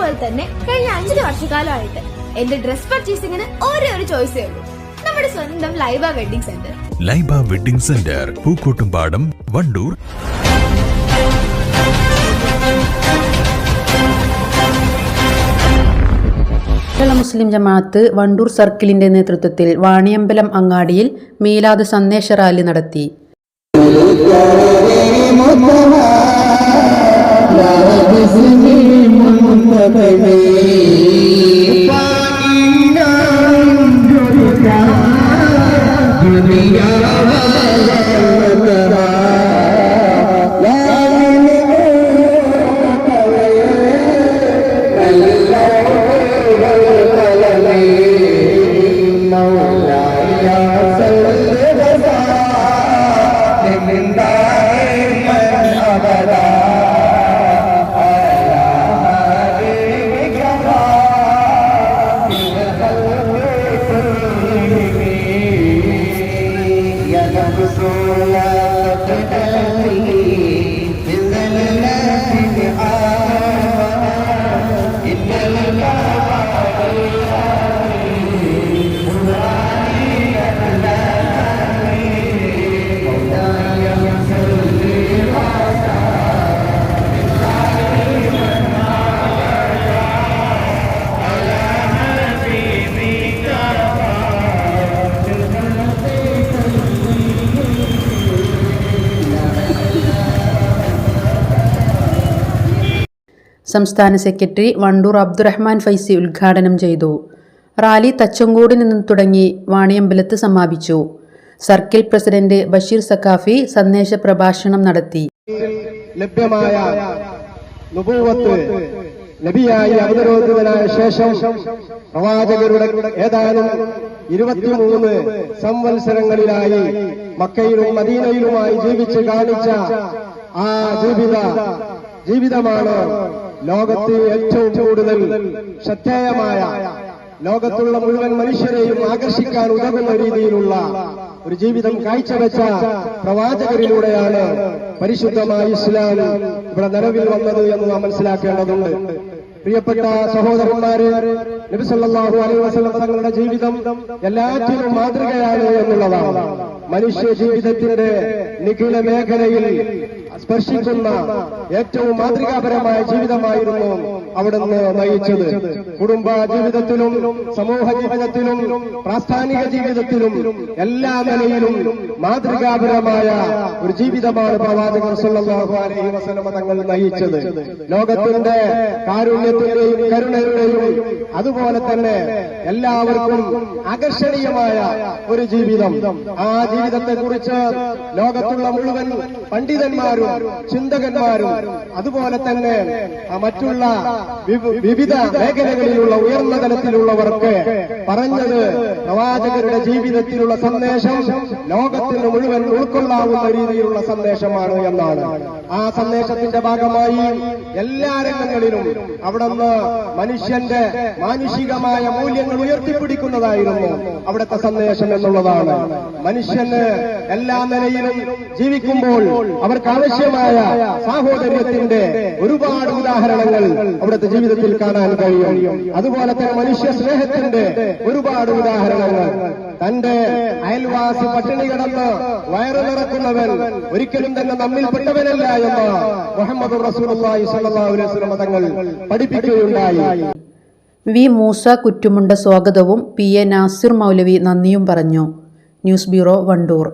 പോലെ തന്നെ കഴിഞ്ഞ അഞ്ചര വർഷക്കാലമായിട്ട് എന്റെ ഡ്രസ് പർച്ചേസിംഗിന് ഒരേ ഒരു ചോയ്സേ ഉള്ളൂ. നമ്മുടെ സ്വന്തം Laiba wedding centre Laiba wedding centre Pookkottumpadam Wandoor. Kerala Muslim Jamaat Wandoor സർക്കിളിന്റെ നേതൃത്വത്തിൽ വാണിയമ്പലം അങ്ങാടിയിൽ മീലാദ് സന്ദേശ റാലി നടത്തി. भवे സംസ്ഥാന സെക്രട്ടറി വണ്ടൂർ അബ്ദുറഹ്മാൻ ഫൈസി ഉദ്ഘാടനം ചെയ്തു. റാലി തച്ചങ്കോട് നിന്ന് തുടങ്ങി വാണിയമ്പലത്ത് സമാപിച്ചു. സർക്കിൾ പ്രസിഡന്റ് ബഷീർ സക്കാഫി സന്ദേശ പ്രഭാഷണം നടത്തി. ലഭ്യമായ നബിയായി അവതരോധിതനായ ശേഷം പ്രവാചകരുടെ ഏതാനും ഇരുപത്തിമൂന്ന് സംവത്സരങ്ങളിലായി മക്കയിലും മദീനയിലുമായി ജീവിച്ച് കാണിച്ച ആ ജീവിത ജീവിതമാണ് ലോകത്ത് ഏറ്റവും കൂടുതൽ ശ്രദ്ധേയമായ ലോകത്തുള്ള മുഴുവൻ മനുഷ്യരെയും ആകർഷിക്കാൻ ഉതകുന്ന രീതിയിലുള്ള ഒരു ജീവിതം കാഴ്ചവെച്ച പ്രവാചകരിലൂടെയാണ് പരിശുദ്ധമായ ഇസ്ലാം ഇവിടെ നിലവിൽ വന്നത് എന്ന് നാം മനസ്സിലാക്കേണ്ടതുണ്ട്. പ്രിയപ്പെട്ട സഹോദരന്മാര് നബിസല്ലാഹു അലൈഹി വസല്ലം തങ്ങളുടെ ജീവിതം എല്ലാറ്റിനും മാതൃകയാണ് എന്നുള്ളതാണ്. മനുഷ്യ ജീവിതത്തിന്റെ നിഖില മേഖലയിൽ സ്പർശിക്കുന്ന ഏറ്റവും മാതൃകാപരമായ ജീവിതമായിരുന്നു അവിടുന്ന് നയിച്ചത്. കുടുംബ ജീവിതത്തിലും സമൂഹ ജീവിതത്തിലും പ്രാസ്ഥാനിക ജീവിതത്തിലും എല്ലാ നിലയിലും മാതൃകാപരമായ ഒരു ജീവിതമാണ് പ്രവാചകർ സല്ലല്ലാഹു അലൈഹി തങ്ങൾ നയിച്ചത്. ലോകത്തിന്റെ കാരുണ്യത്തിന്റെയും കരുണയുടെയും അതുപോലെ തന്നെ എല്ലാവർക്കും ആകർഷണീയമായ ഒരു ജീവിതം. ആ ജീവിതത്തെക്കുറിച്ച് ലോകത്തുള്ള മുഴുവൻ പണ്ഡിതന്മാരും ചിന്തകന്മാരും അതുപോലെ തന്നെ മറ്റുള്ള വിവിധ മേഖലകളിലുള്ള ഉയർന്ന തലത്തിലുള്ളവർക്ക് പറഞ്ഞത് പ്രവാചകരുടെ ജീവിതത്തിലുള്ള സന്ദേശം ലോകത്തിന് മുഴുവൻ ഉൾക്കൊള്ളാവുന്ന രീതിയിലുള്ള സന്ദേശമാണ് എന്നാണ്. ആ സന്ദേശത്തിന്റെ ഭാഗമായി എല്ലാ രംഗങ്ങളിലും അവിടുന്ന് മനുഷ്യന്റെ മാനുഷികമായ മൂല്യങ്ങൾ ഉയർത്തിപ്പിടിക്കുന്നതായിരുന്നു അവിടുത്തെ സന്ദേശം എന്നുള്ളതാണ്. മനുഷ്യന് എല്ലാ നിലയിലും ജീവിക്കുമ്പോൾ അവർക്ക് ആവശ്യമായ സാഹോദര്യത്തിന്റെ ഒരുപാട് ഉദാഹരണങ്ങൾ അവിടുത്തെ ജീവിതത്തിൽ കാണാൻ കഴിയും. അതുപോലെ തന്നെ മനുഷ്യ സ്നേഹത്തിന്റെ ഒരുപാട് ഉദാഹരണങ്ങൾ. തന്റെ അയൽവാസി പട്ടിണി കിടന്ന് വയറു നിറക്കുന്നവൻ ഒരിക്കലും തന്നെ നമ്മിൽപ്പെട്ടവനല്ല എന്ന് മുഹമ്മദ് അലൈഹി വസല്ലം തങ്ങൾ പഠിപ്പിക്കുകയുണ്ടായി. വി മൂസ കുറ്റുമുണ്ട സ്വാഗതവും പി എ നാസിർ മൗലവി നന്ദിയും പറഞ്ഞു. News bureau Wandoor.